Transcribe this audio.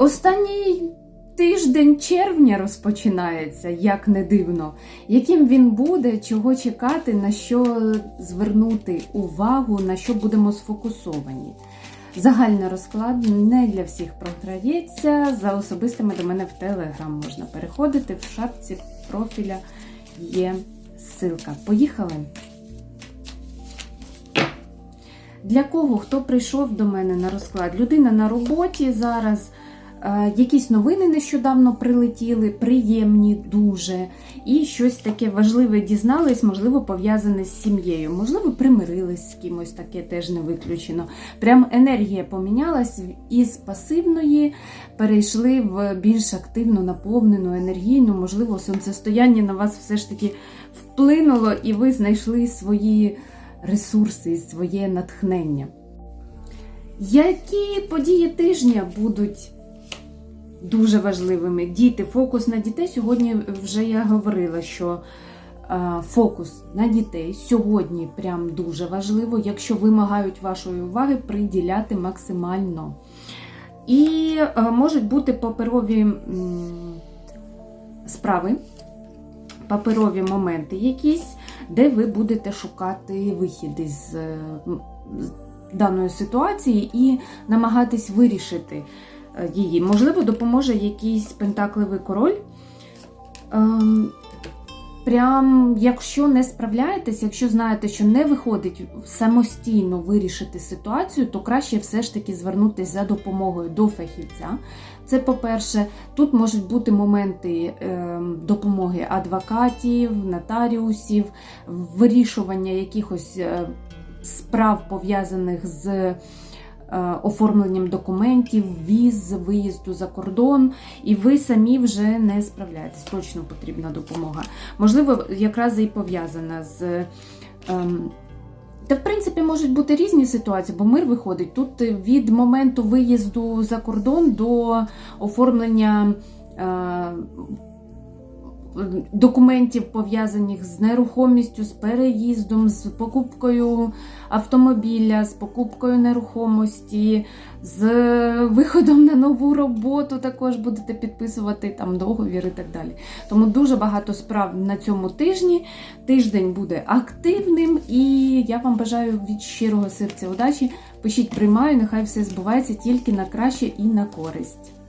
Останній тиждень червня розпочинається, як не дивно. Яким він буде, чого чекати, на що звернути увагу, на що будемо сфокусовані. Загальний розклад не для всіх програється. За особистими до мене в Телеграм можна переходити. В шапці профіля є ссылка. Поїхали! Для кого хто прийшов до мене на розклад? Людина на роботі зараз. Е, Якісь новини нещодавно прилетіли, приємні дуже, і щось таке важливе дізнались, можливо, пов'язане з сім'єю, можливо, примирились з кимось, таке теж не виключено. Прям енергія помінялась із пасивної, перейшли в більш активну, наповнену, енергійну, можливо, сонцестояння на вас все ж таки вплинуло, і ви знайшли свої ресурси, своє натхнення. Які події тижня будуть дуже важливими? Діти, фокус на дітей. Сьогодні вже я говорила, що е, фокус на дітей сьогодні прям дуже важливо, якщо вимагають вашої уваги, приділяти максимально. І е, можуть бути паперові справи, паперові моменти якісь, де ви будете шукати вихід із даної ситуації і намагатись вирішити її. Можливо, допоможе якийсь пентакливий король. Ем, Прям, якщо не справляєтесь, якщо знаєте, що не виходить самостійно вирішити ситуацію, то краще все ж таки звернутися за допомогою до фахівця. Це по-перше, тут можуть бути моменти е, допомоги адвокатів, нотаріусів, вирішування якихось е, справ пов'язаних з е, оформленням документів, віз, виїзду за кордон, і ви самі вже не справляєтесь. Точно потрібна допомога. Можливо, якраз і пов'язана з. ем, та, в принципі, можуть бути різні ситуації, бо мир виходить тут від моменту виїзду за кордон до оформлення е, документів, пов'язаних з нерухомістю, з переїздом, з покупкою автомобіля, з покупкою нерухомості, з виходом на нову роботу. Також будете підписувати там договір і так далі. Тому дуже багато справ на цьому тижні. Тиждень буде активним, і я вам бажаю від щирого серця удачі. Пишіть, приймаю, нехай все збувається тільки на краще і на користь.